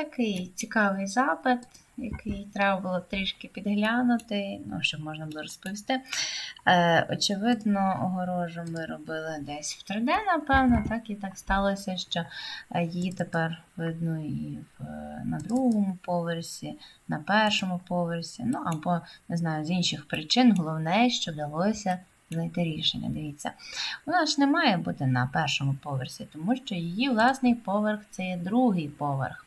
Такий цікавий запит, який треба було трішки підглянути, ну, щоб можна було розповісти. Е, очевидно, огорожу ми робили десь в 3D, напевно, так і так сталося, що е, її тепер видно і в, е, на другому поверсі, на першому поверсі, ну або не знаю, з інших причин. Головне, що вдалося знайти рішення. Дивіться, вона ж не має бути на першому поверсі, тому що її власний поверх це є другий поверх.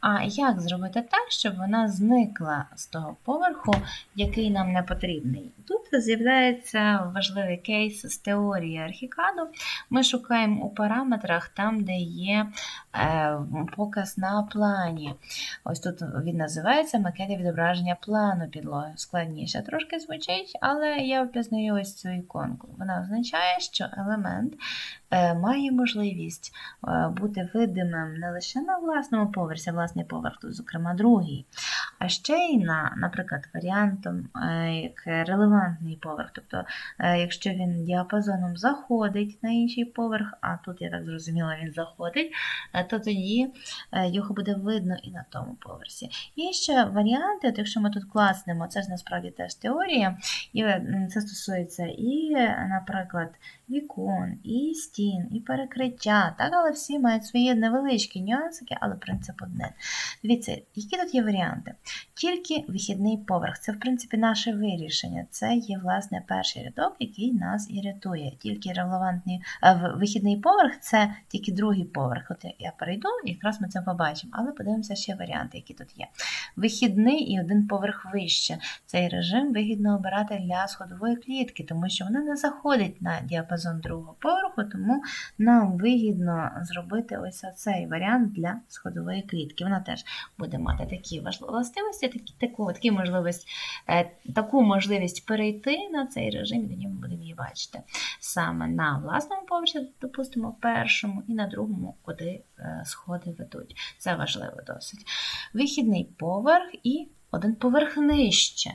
А як зробити так, щоб вона зникла з того поверху, який нам не потрібний? Тут з'являється важливий кейс з теорії архікаду. Ми шукаємо у параметрах там, де є е, показ на плані. Ось тут він називається макети відображення плану підлоги. Складніше трошки звучить, але я впізнаю ось цю іконку. Вона означає, що елемент е, має можливість е, бути видимим не лише на власному поверсі, власний поверх, зокрема, другий, а ще й на, наприклад, варіантом е, як релевантний поверх. Тобто, е, якщо він діапазоном заходить на інший поверх, а тут, я так зрозуміла, він заходить, е, то тоді його буде видно і на тому поверсі. Є ще варіанти, от якщо ми тут класнемо, це ж насправді теж теорія, і це стосується і, наприклад, вікон, і стін, і перекриття, так, але всі мають свої невеличкі нюансики, але принцип один. Дивіться, які тут є варіанти? Тільки вихідний поверх. Це, в принципі, наше вирішення. Це є, власне, перший рядок, який нас і рятує. Тільки релевантний вихідний поверх це тільки другий поверх. От я перейду, якраз ми це побачимо. Але подивимося ще варіанти, які тут є. Вихідний і один поверх вище. Цей режим вигідно обирати для сходової клітки, тому що вона не заходить на діапазон другого поверху, тому нам вигідно зробити ось цей варіант для сходової клітки. Вона теж буде мати такі властивості, такі, таку, такі можливість, е, таку можливість перейти на цей режим, і тоді ми будемо її бачити саме на власному поверсі, допустимо, першому, і на другому, куди е, сходи ведуть. Це важливо досить. Вихідний поверх і один поверх нижче.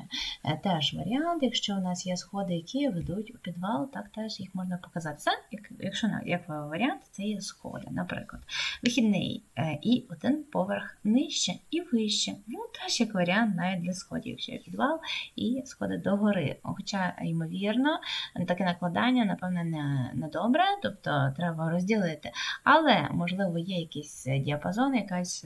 Е, Теж варіант, якщо у нас є сходи, які ведуть у підвал, так теж їх можна показати. Це, як- якщо як варіант, це є сходи, наприклад. Вихідний е, і один поверх нижче і вище. Ну, теж як варіант навіть для сходів, якщо є підвал і сходи догори. Хоча, ймовірно, таке накладання, напевне, не, не добре, тобто треба розділити. Але, можливо, є якийсь діапазон, якась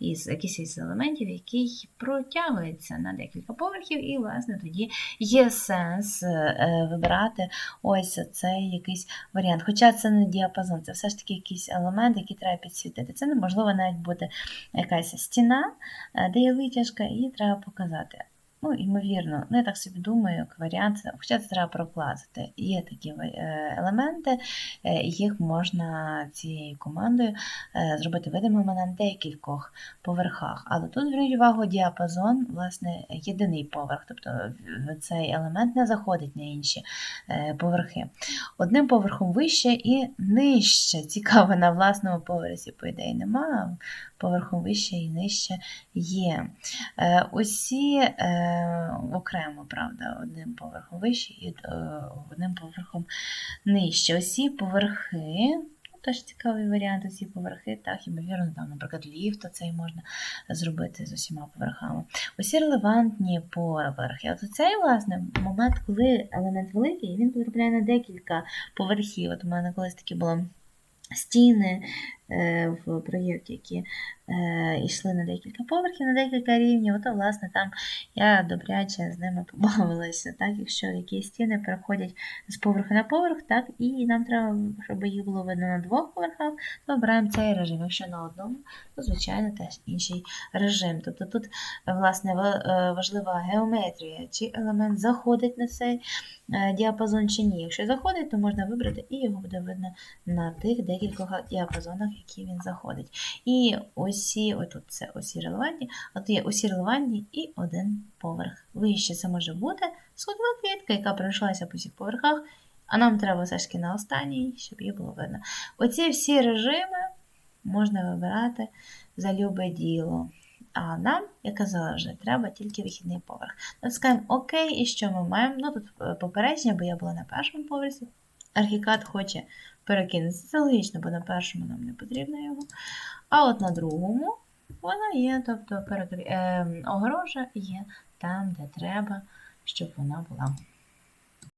із якийсь із елементів, який протягується на декілька поверхів, і, власне, тоді є сенс е, вибирати ось цей якийсь варіант. Хоча це не діапазон, це все ж таки якийсь елемент, який треба підсвітити. Це неможливо навіть бути якась стіна, е, де є витяжка, її треба показати. Ну, ймовірно, ну я так собі думаю, як варіант, хоча це треба прокласти. Є такі е, елементи, е, їх можна цією командою е, зробити видимими на декількох поверхах. Але тут зверніть увагу діапазон, власне, єдиний поверх, тобто цей елемент не заходить на інші поверхи. Одним поверхом вище і нижче. Цікаво, на власному поверсі, по ідеї, нема, а поверхом вище і нижче є. Усі окремо, правда, одним поверхом вище і е, одним поверхом нижче. Усі поверхи. ну, Теж цікавий варіант, усі поверхи, так, ймовірно, там, наприклад, ліфт цей можна зробити з усіма поверхами. Усі релевантні поверхи. От цей, власне, момент, коли елемент великий, він потрапляє на декілька поверхів. От у мене колись такі були стіни в проєкті, які е, йшли на декілька поверхів, на декілька рівнів. Ото, власне, там я добряче з ними побавилася. Так, якщо якісь стіни переходять з поверху на поверх, так, і нам треба, щоб їх було видно на двох поверхах, то обираємо цей режим. Якщо на одному, то, звичайно, теж інший режим. Тобто тут, е, власне, е, важлива геометрія, чи елемент заходить на цей е, діапазон чи ні. Якщо заходить, то можна вибрати і його буде видно на тих декількох діапазонах, які він заходить. І усі, отут це усі релевантні, тут є усі релевантні і один поверх. Вище це може бути сходова клітка, яка пройшлася по всіх поверхах, а нам треба все ж таки на останній, щоб її було видно. Оці всі режими можна вибирати за любе діло. А нам, я казала вже, треба тільки вихідний поверх. Натискаємо ОК, і що ми маємо? Ну тут е, попередження, бо я була на першому поверсі. Архікад хоче перекинутися. Це логічно, бо на першому нам не потрібно його. А от на другому Вона є, тобто перекр... е, огорожа є там, де треба, щоб вона була.